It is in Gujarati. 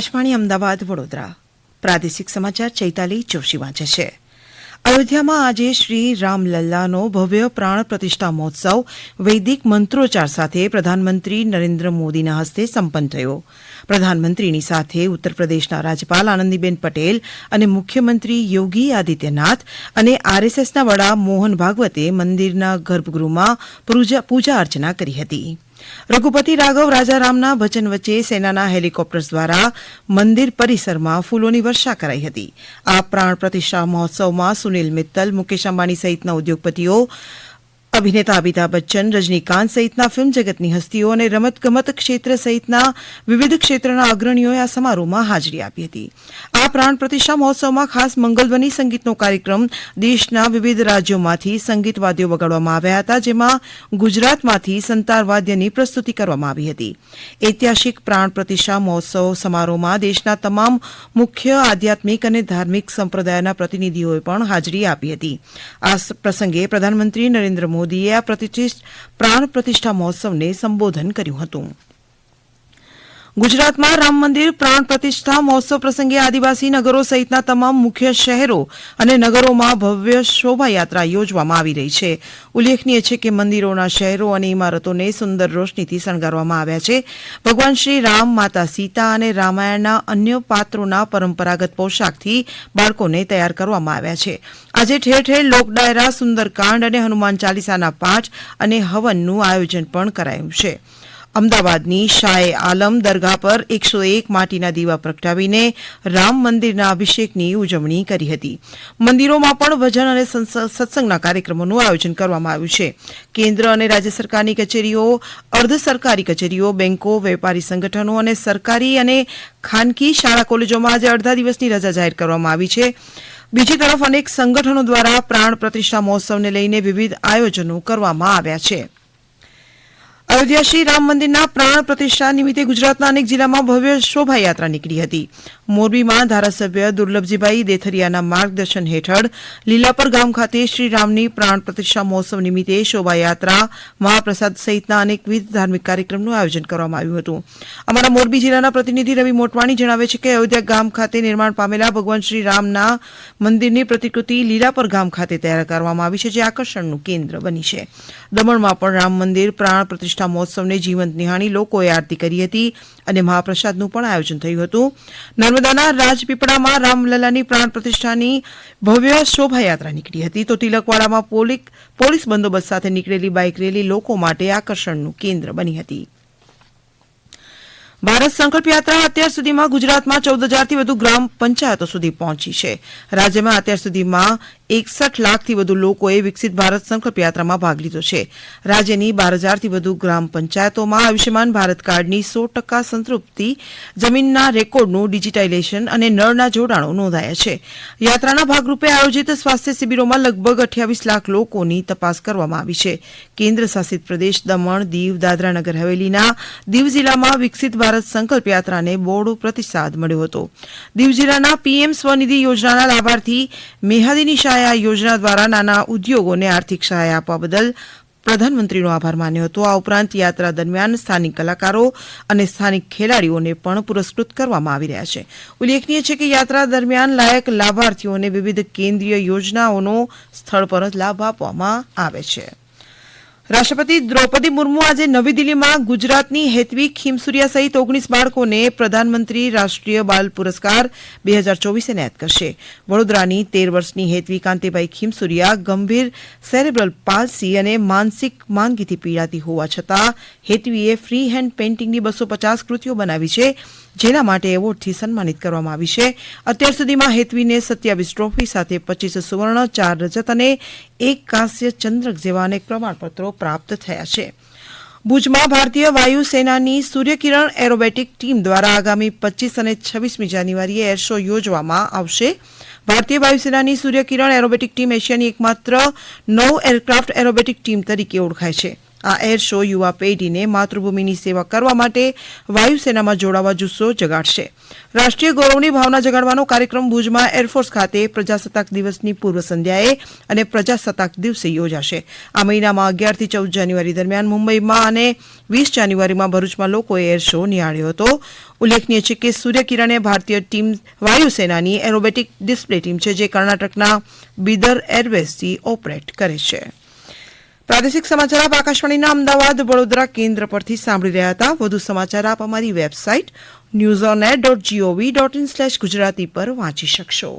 આકાશવાણી અમદાવાદ વડોદરા. પ્રાદેશિક સમાચાર ચૈતાલી જોશી વાંચે છે. અયોધ્યામાં આજે શ્રી રામલલ્લાનો ભવ્ય પ્રાણ પ્રતિષ્ઠા મહોત્સવ વૈદિક મંત્રોચ્ચાર સાથે પ્રધાનમંત્રી નરેન્દ્ર મોદીના હસ્તે સંપન્ન થયો. પ્રધાનમંત્રીની સાથે ઉત્તર પ્રદેશના રાજ્યપાલ આનંદીબેન પટેલ અને મુખ્યમંત્રી યોગી આદિત્યનાથ અને આરએસએસના વડા મોહન ભાગવતે મંદિરના ગર્ભગૃહમાં પૂજા અર્ચના કરી હતી. રઘુપતિ રાઘવ રાજારામના ભજન વચ્ચે સેનાના હેલિકોપ્ટર્સ દ્વારા મંદિર પરિસરમાં ફૂલોની વર્ષા કરાઈ હતી. આ પ્રાણ પ્રતિષ્ઠા મહોત્સવમાં સુનિલ મિત્તલ, મુકેશ અંબાણી સહિતના ઉદ્યોગપતિઓ અભિનેતા અમિતાભ બચ્ચન, રજનીકાંત સહિતના ફિલ્મ જગતની હસ્તીઓ અને રમતગમત ક્ષેત્ર સહિતના વિવિધ ક્ષેત્રના અગ્રણીઓએ આ સમારોહમાં હાજરી આપી હતી. આ પ્રાણ પ્રતિષ્ઠા મહોત્સવમાં ખાસ મંગલધ્વનિ સંગીતનો કાર્યક્રમ દેશના વિવિધ રાજ્યોમાંથી સંગીત વાદ્યો વગાડવામાં આવ્યા હતા, જેમાં ગુજરાતમાંથી સંતાર વાદ્યની પ્રસ્તુતિ કરવામાં આવી હતી. ઐતિહાસિક પ્રાણ પ્રતિષ્ઠા મહોત્સવ સમારોહમાં દેશના તમામ મુખ્ય આધ્યાત્મિક અને ધાર્મિક સંપ્રદાયના પ્રતિનિધિઓએ પણ હાજરી આપી હતી. આ પ્રસંગે પ્રધાનમંત્રી નરેન્દ્ર મોદીએ આ પ્રતિષ્ઠિત પ્રાણ પ્રતિષ્ઠા મહોત્સવને સંબોધન કર્યું હતું. ગુજરાતમાં રામ મંદિર પ્રાણ પ્રતિષ્ઠા મહોત્સવ પ્રસંગે આદિવાસી નગરો સહિતના તમામ મુખ્ય શહેરો અને નગરોમાં ભવ્ય શોભાયાત્રા યોજવામાં આવી રહી છે. ઉલ્લેખનીય છે કે મંદિરોના શહેરો અને ઇમારતોને સુંદર રોશનીથી શણગારવામાં આવ્યા છે. ભગવાન શ્રી રામ, માતા સીતા અને રામાયણના અન્ય પાત્રોના પરંપરાગત પોશાકથી બાળકોને તૈયાર કરવામાં આવ્યા છે. આજે ઠેર ઠેર લોકડાયરા સુંદરકાંડ અને હનુમાન ચાલીસાના પાઠ અને હવનનું આયોજન પણ કરાયું છે. અમદાવાદની શાહે આલમ દરગાહ પર એકસો એક માટીના દીવા પ્રગટાવીને રામ મંદિરના અભિષેકની ઉજવણી કરી હતી. મંદિરોમાં પણ ભજન અને સત્સંગના કાર્યક્રમોનું આયોજન કરવામાં આવ્યું છે. કેન્દ્ર અને રાજ્ય સરકારની કચેરીઓ, અર્ધ સરકારી કચેરીઓ, બેંકો, વેપારી સંગઠનો અને સરકારી અને ખાનગી શાળા કોલેજોમાં આજે અડધા દિવસની રજા જાહેર કરવામાં આવી છે. બીજી તરફ અનેક સંગઠનો દ્વારા પ્રાણ પ્રતિષ્ઠા મહોત્સવને લઈને વિવિધ આયોજનો કરવામાં આવ્યા છે. અયોધ્યા શ્રી રામ મંદિરના પ્રાણ પ્રતિષ્ઠા નિમિત્તે ગુજરાતના અનેક જિલ્લામાં ભવ્ય શોભાયાત્રા નીકળી હતી. મોરબીમાં ધારાસભ્ય દુર્લભજીભાઈ દેથરિયાના માર્ગદર્શન હેઠળ લીલાપર ગામ ખાતે શ્રી રામની પ્રાણ પ્રતિષ્ઠા મહોત્સવ નિમિત્તે શોભાયાત્રા મહાપ્રસાદ સહિતના અનેકવિધ ધાર્મિક કાર્યક્રમનું આયોજન કરવામાં આવ્યું હતું. અમારા મોરબી જિલ્લાના પ્રતિનિધિ રવિ મોટવાણી જણાવે છે કે અયોધ્યા ગામ ખાતે નિર્માણ પામેલા ભગવાન શ્રી રામના મંદિરની પ્રતિકૃતિ લીલાપર ગામ ખાતે તૈયાર કરવામાં આવી છે, જે આકર્ષણનું કેન્દ્ર બની છે. દમણમાં પણ રામ મંદિર, પ્રાણ પ્રતિષ્ઠા મહોત્સવને જીવંત નિહાળી લોકોએ આરતી કરી હતી અને મહાપ્રસાદનું પણ આયોજન થયું હતું. નર્મદાના રાજપીપળામાં રામલલાની પ્રાણ પ્રતિષ્ઠાની ભવ્ય શોભાયાત્રા નીકળી હતી. તો તિલકવાડામાં પોલીસ બંદોબસ્ત સાથે નીકળેલી બાઇક રેલી લોકો માટે આકર્ષણનું કેન્દ્ર બની હતી. ભારત સંકલ્પ યાત્રા અત્યાર સુધીમાં ગુજરાતમાં ચૌદ હજારથી વધુ ગ્રામ પંચાયતો સુધી પહોંચી છે. રાજ્યમાં અત્યાર સુધીમાં એકસઠ લાખથી વધુ લોકોએ વિકસિત ભારત સંકલ્પ યાત્રામાં ભાગ લીધો છે. રાજ્યની બાર હજારથી વધુ ગ્રામ પંચાયતોમાં આયુષ્યમાન ભારત કાર્ડની સો ટકા સંતૃપ્તિ, જમીનના રેકોર્ડનું ડિજિટાઇલેશન અને નળના જોડાણો નોંધાયા છે. યાત્રાના ભાગરૂપે આયોજિત સ્વાસ્થ્ય શિબિરોમાં લગભગ અઠ્યાવીસ લાખ લોકોની તપાસ કરવામાં આવી છે. કેન્દ્ર શાસિત પ્રદેશ દમણ, દીવ દાદરાનગર હવેલીના દીવ જિલ્લામાં વિકસિત ભારત સંકલ્પ યાત્રાને બોડો પ્રતિસાદ મળ્યો હતો. દીવ જિલ્લાના પીએમ સ્વનિધિ યોજનાના લાભાર્થી મેહાદીની શાહે આ યોજના દ્વારા નાના ઉદ્યોગોને આર્થિક સહાય આપવા બદલ પ્રધાનમંત્રીનો આભાર માન્યો હતો. આ ઉપરાંત યાત્રા દરમિયાન સ્થાનિક કલાકારો અને સ્થાનિક ખેલાડીઓને પણ પુરસ્કૃત કરવામાં આવી રહ્યા છે. ઉલ્લેખનીય છે કે યાત્રા દરમિયાન લાયક લાભાર્થીઓને વિવિધ કેન્દ્રીય યોજનાઓનો સ્થળ પર જ લાભ આપવામાં આવે છે. રાષ્ટ્રપતિ દ્રૌપદી મુર્મુ આજે નવી દિલ્હીમાં ગુજરાતની હેતવી ખીમસુરિયા સહિત ઓગણીસ બાળકોને પ્રધાનમંત્રી રાષ્ટ્રીય બાલ પુરસ્કાર બે હજાર ચોવીસ એનાયત કરશે. વડોદરાની તેર વર્ષની હેતવી કાંતિભાઈ ખીમસુરિયા ગંભીર સેરેબ્રલ પાલ્સી અને માનસિક માંદગીથી પીડાતી હોવા છતાં હેતવીએ ફ્રી હેન્ડ પેઇન્ટિંગની બસો પચાસ કૃતિઓ બનાવી છે. જેના માટે એવોર્ડથી સન્માનિત કરવામાં આવી છે. અત્યાર સુધીમાં હેતવીને સત્યાવીસ ટ્રોફી સાથે પચીસ સુવર્ણ, ચાર રજત અને એક કાંસ્ય ચંદ્રક જેવા અનેક પ્રમાણપત્રો પ્રાપ્ત થયા છે. ભુજમાં ભારતીય વાયુસેનાની સૂર્યકિરણ એરોબેટિક ટીમ દ્વારા આગામી પચીસ અને છવ્વીસમી જાન્યુઆરીએ એર શો યોજવામાં આવશે. ભારતીય વાયુસેનાની સૂર્યકિરણ એરોબેટિક ટીમ એશિયાની એકમાત્ર નવ એરક્રાફ્ટ એરોબેટિક ટીમ તરીકે ઓળખાય છે. આ એર શો યુવા પેઢીને માતૃભૂમિની સેવા કરવા માટે વાયુસેનામાં જોડાવા જુસ્સો જગાડશે. રાષ્ટ્રીય ગૌરવની ભાવના જગાડવાનો કાર્યક્રમ ભુજમાં એરફોર્સ ખાતે પ્રજાસત્તાક દિવસની પૂર્વ સંધ્યાએ અને પ્રજાસત્તાક દિવસે યોજાશે. આ મહિનામાં અગિયારથી ચૌદ જાન્યુઆરી દરમિયાન મુંબઈમાં અને વીસ જાન્યુઆરીમાં ભરૂચમાં લોકોએ એર શો નિહાળ્યો હતો. ઉલ્લેખનીય છે કે સૂર્યકિરણે ભારતીય ટીમ વાયુસેનાની એરોબેટિક ડિસ્પ્લે ટીમ છે, જે કર્ણાટકના બિદર એરવેઝથી ઓપરેટ કરે છે. પ્રાદેશિક સમાચાર આપ આકાશવાણીના અમદાવાદ, વડોદરા કેન્દ્ર પરથી સાંભળી રહ્યા હતા. વધુ સમાચાર આપ અમારી website news on air dot gov dot in slash Gujarati પર વાંચી શકશો.